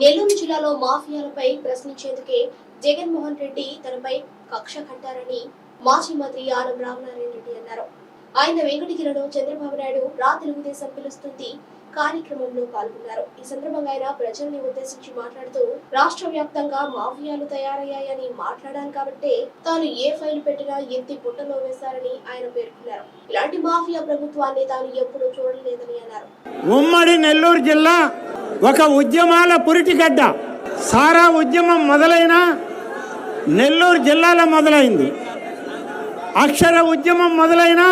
నెల్లూరు జిల్లాలో మాఫియాలపై ప్రశ్నించేందుకే జగన్మోహన్ రెడ్డి తనపై కక్ష కట్టారని మాజీ మంత్రి ఆనం రామనారాయణ రెడ్డి అన్నారు. ఆయన వెంకటగిరిలో చంద్రబాబు నాయుడు రా తెలుగుదేశం పిలుస్తుంది. కార్యక్రమంలో పాల్గొన్నారు. ఈ సందర్భంగా ఆయన ప్రజల్ని ఉద్దేశించి మాట్లాడుతూ రాష్ట్ర వ్యాప్తంగా మాఫియాలు తయారయ్యాయని మాట్లాడాను కాబట్టే తాను ఏ ఫైల్ పెట్టినా ఎత్తి పుట్టలో వేశారని ఆయన పేర్కొన్నారు. ఇలాంటి మాఫియా ప్రభుత్వాన్ని తాను ఎప్పుడూ చూడలేదని అన్నారు. ఉమ్మడి నెల్లూరు జిల్లా ఒక ఉద్యమాల పురిటిగడ్డ. సారా ఉద్యమం మొదలైన నెల్లూరు జిల్లాలో మొదలైంది. అక్షర ఉద్యమం మొదలైన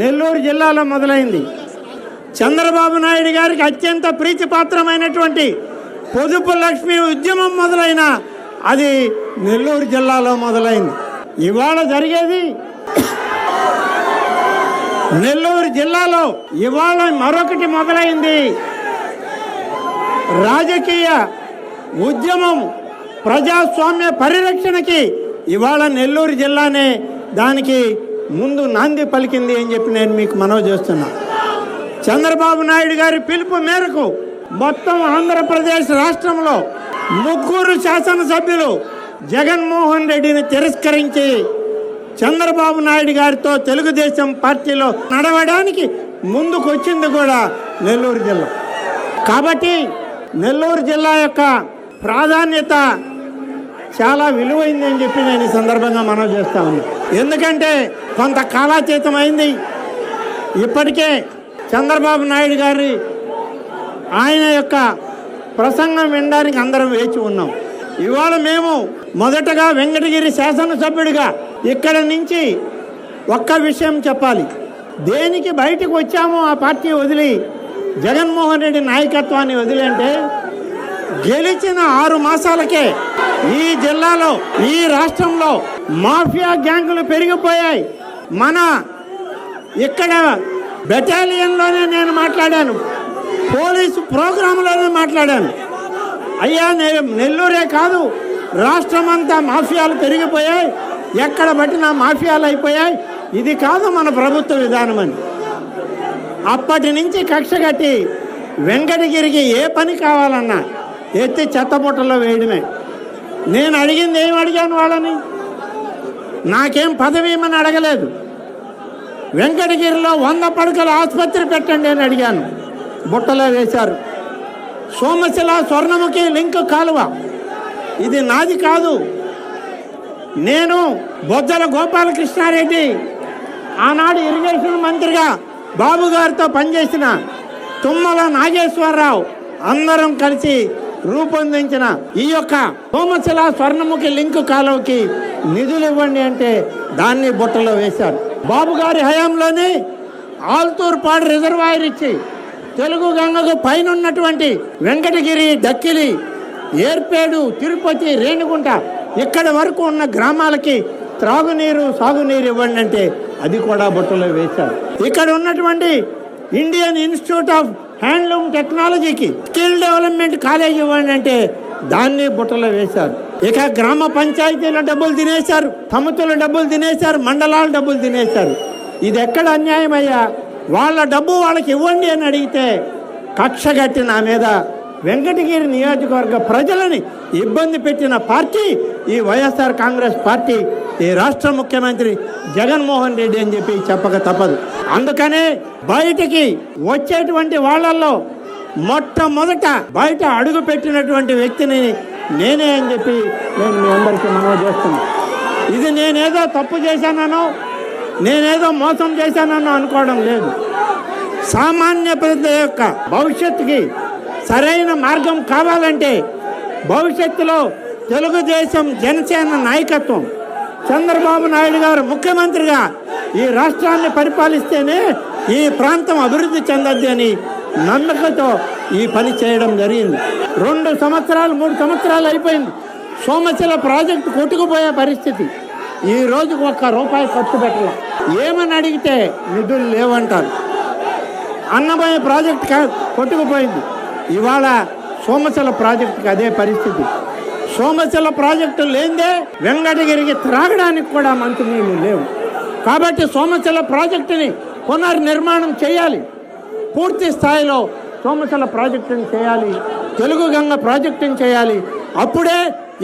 నెల్లూరు జిల్లాలో మొదలైంది. చంద్రబాబు నాయుడు గారికి అత్యంత ప్రీతిపాత్రమైనటువంటి పొదుపు లక్ష్మి ఉద్యమం మొదలైన అది నెల్లూరు జిల్లాలో మొదలైంది. ఇవాళ జరిగేది నెల్లూరు జిల్లాలో ఇవాళ మరొకటి మొదలైంది. రాజకీయ ఉద్యమం ప్రజాస్వామ్య పరిరక్షణకి ఇవాళ నెల్లూరు జిల్లానే దానికి ముందు నాంది పలికింది అని చెప్పి నేను మీకు మనవి చేస్తున్నాను చంద్రబాబు నాయుడు గారి పిలుపు మేరకు మొత్తం ఆంధ్రప్రదేశ్ రాష్ట్రంలో ముగ్గురు శాసనసభ్యులు జగన్మోహన్ రెడ్డిని తిరస్కరించి చంద్రబాబు నాయుడు గారితో తెలుగుదేశం పార్టీలో నడవడానికి ముందుకు వచ్చింది కూడా నెల్లూరు జిల్లా. కాబట్టి నెల్లూరు జిల్లా యొక్క ప్రాధాన్యత చాలా విలువైందని చెప్పి నేను ఈ సందర్భంగా మనం చేస్తా ఉన్నాను ఎందుకంటే కొంత కాలాతీతం అయింది ఇప్పటికే చంద్రబాబు నాయుడు గారి ఆయన యొక్క ప్రసంగం వినడానికి అందరం వేచి ఉన్నాం. ఇవాళ మేము మొదటగా వెంకటగిరి శాసనసభ్యుడిగా ఇక్కడ నుంచి ఒక్క విషయం చెప్పాలి. దేనికి బయటకు వచ్చామో ఆ పార్టీ వదిలి జగన్మోహన్ రెడ్డి నాయకత్వాన్ని వదిలి అంటే గెలిచిన ఆరు మాసాలకే ఈ జిల్లాలో ఈ రాష్ట్రంలో మాఫియా గ్యాంగులు పెరిగిపోయాయి. మన ఇక్కడ బెటాలియన్లోనే నేను మాట్లాడాను. పోలీసు ప్రోగ్రాంలోనే మాట్లాడాను. అయ్యా నేను నెల్లూరే కాదు. రాష్ట్రం అంతా మాఫియాలు పెరిగిపోయాయి. ఎక్కడ పట్టినా మాఫియాలు అయిపోయాయి. ఇది కాదు మన ప్రభుత్వ విధానం అని. అప్పటి నుంచి కక్ష కట్టి వెంకటగిరికి ఏ పని కావాలన్నా ఎత్తి చెత్తబుట్టలో వేయడమే. నేను అడిగింది ఏం అడిగాను వాళ్ళని? నాకేం పదవి ఇమ్మని అడగలేదు. వెంకటగిరిలో వంద పడకల ఆసుపత్రి పెట్టండి అని అడిగాను. బుట్టలో వేశారు. సోమశిల స్వర్ణముఖి లింక్ కాలువ. ఇది నాది కాదు. నేను బొజ్జల గోపాలకృష్ణారెడ్డి ఆనాడు ఇరిగేషన్ మంత్రిగా బాబు గారితో పనిచేసిన తుమ్మల నాగేశ్వరరావు అందరం కలిసి రూపొందించిన ఈ యొక్క సోమశిల స్వర్ణముఖి లింక్ కాలువకి నిధులు ఇవ్వండి అంటే దాన్ని బుట్టలో వేశారు. బాబు గారి హయాంలోనే ఆల్తూర్పాడు రిజర్వాయర్ ఇచ్చి తెలుగు గంగకు పైన ఉన్నటువంటి వెంకటగిరి డక్కిలి ఏర్పేడు తిరుపతి రేణుగుంట ఇక్కడ వరకు ఉన్న గ్రామాలకి త్రాగునీరు సాగునీరు ఇవ్వండి అంటే అది కూడా బుట్టలో వేశారు. ఇక్కడ ఉన్నటువంటి ఇండియన్ ఇన్స్టిట్యూట్ ఆఫ్ హ్యాండ్లూమ్ టెక్నాలజీకి స్కిల్ డెవలప్మెంట్ కాలేజ్ ఇవ్వండి అంటే దాన్ని బుట్టలో వేశారు. ఇక గ్రామ పంచాయతీల డబ్బులు తినేశారు సముతుల డబ్బులు తినేశారు మండలాల డబ్బులు తినేశారు. ఇది ఎక్కడ అన్యాయమయ్యా వాళ్ళ డబ్బు వాళ్ళకి ఇవ్వండి అని అడిగితే కక్ష కట్టి నా మీద వెంకటగిరి నియోజకవర్గ ప్రజలని ఇబ్బంది పెట్టిన పార్టీ ఈ వైఎస్ఆర్ కాంగ్రెస్ పార్టీ ఈ రాష్ట్ర ముఖ్యమంత్రి జగన్మోహన్ రెడ్డి అని చెప్పి చెప్పక తప్పదు. అందుకనే బయటికి వచ్చేటువంటి వాళ్ళల్లో మొట్టమొదట బయట అడుగు పెట్టినటువంటి వ్యక్తిని నేనే అని చెప్పి నేను మీ అందరికీ మనవి చేస్తున్నాను. ఇది నేనేదో తప్పు చేశానో నేనేదో మోసం చేశానో అనుకోవడం లేదు. సామాన్య ప్రజల యొక్క భవిష్యత్తుకి సరైన మార్గం కావాలంటే భవిష్యత్తులో తెలుగుదేశం జనసేన నాయకత్వం. చంద్రబాబు నాయుడు గారు ముఖ్యమంత్రిగా ఈ రాష్ట్రాన్ని పరిపాలిస్తేనే ఈ ప్రాంతం అభివృద్ధి చెందద్ది అని నమ్మకంతో ఈ పని చేయడం జరిగింది. రెండు సంవత్సరాలు మూడు సంవత్సరాలు అయిపోయింది. సోమశిల ప్రాజెక్టు కొట్టుకుపోయే పరిస్థితి. ఈ రోజుకు ఒక్క రూపాయి ఖర్చు పెట్టాల. ఏమని అడిగితే నిధులు లేవంటారు. అన్నమయ్య ప్రాజెక్ట్ కొట్టుకుపోయింది. ఇవాళ సోమశిల ప్రాజెక్టుకి అదే పరిస్థితి. సోమశిల ప్రాజెక్టు లేదే వెంకటగిరికి త్రాగడానికి కూడా మంచినీళ్ళు లేవు. కాబట్టి సోమశిల ప్రాజెక్టుని పునర్నిర్మాణం చేయాలి. పూర్తి స్థాయిలో సోమశిల ప్రాజెక్టుని చేయాలి తెలుగు గంగ ప్రాజెక్టుని చేయాలి. అప్పుడే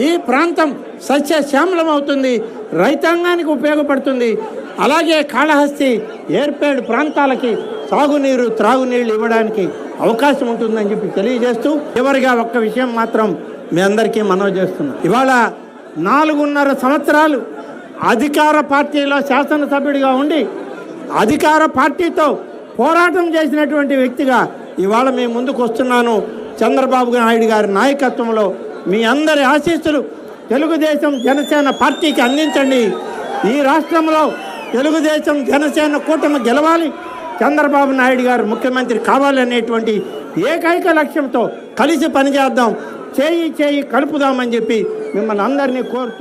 ఈ ప్రాంతం సస్యశ్యామలం అవుతుంది రైతాంగానికి ఉపయోగపడుతుంది. అలాగే కాళహస్తి ఏర్పేడు ప్రాంతాలకి తాగునీరు త్రాగునీళ్ళు ఇవ్వడానికి అవకాశం ఉంటుందని చెప్పి తెలియజేస్తూ చివరిగా ఒక్క విషయం మాత్రం మీ అందరికీ మనవి చేస్తున్నాం. ఇవాళ నాలుగున్నర సంవత్సరాలు అధికార పార్టీలో శాసనసభ్యుడిగా ఉండి అధికార పార్టీతో పోరాటం చేసినటువంటి వ్యక్తిగా ఇవాళ మీ ముందుకు వస్తున్నాను. చంద్రబాబు నాయుడు గారి నాయకత్వంలో మీ అందరి ఆశీస్సులు తెలుగుదేశం జనసేన పార్టీకి అందించండి. ఈ రాష్ట్రంలో తెలుగుదేశం జనసేన కూటమి గెలవాలి. చంద్రబాబు నాయుడు గారు ముఖ్యమంత్రి కావాలనేటువంటి ఏకైక లక్ష్యంతో కలిసి పనిచేద్దాం. చేయి చేయి కలుపుదామని చెప్పి మిమ్మల్ని అందరినీ కోరుతూ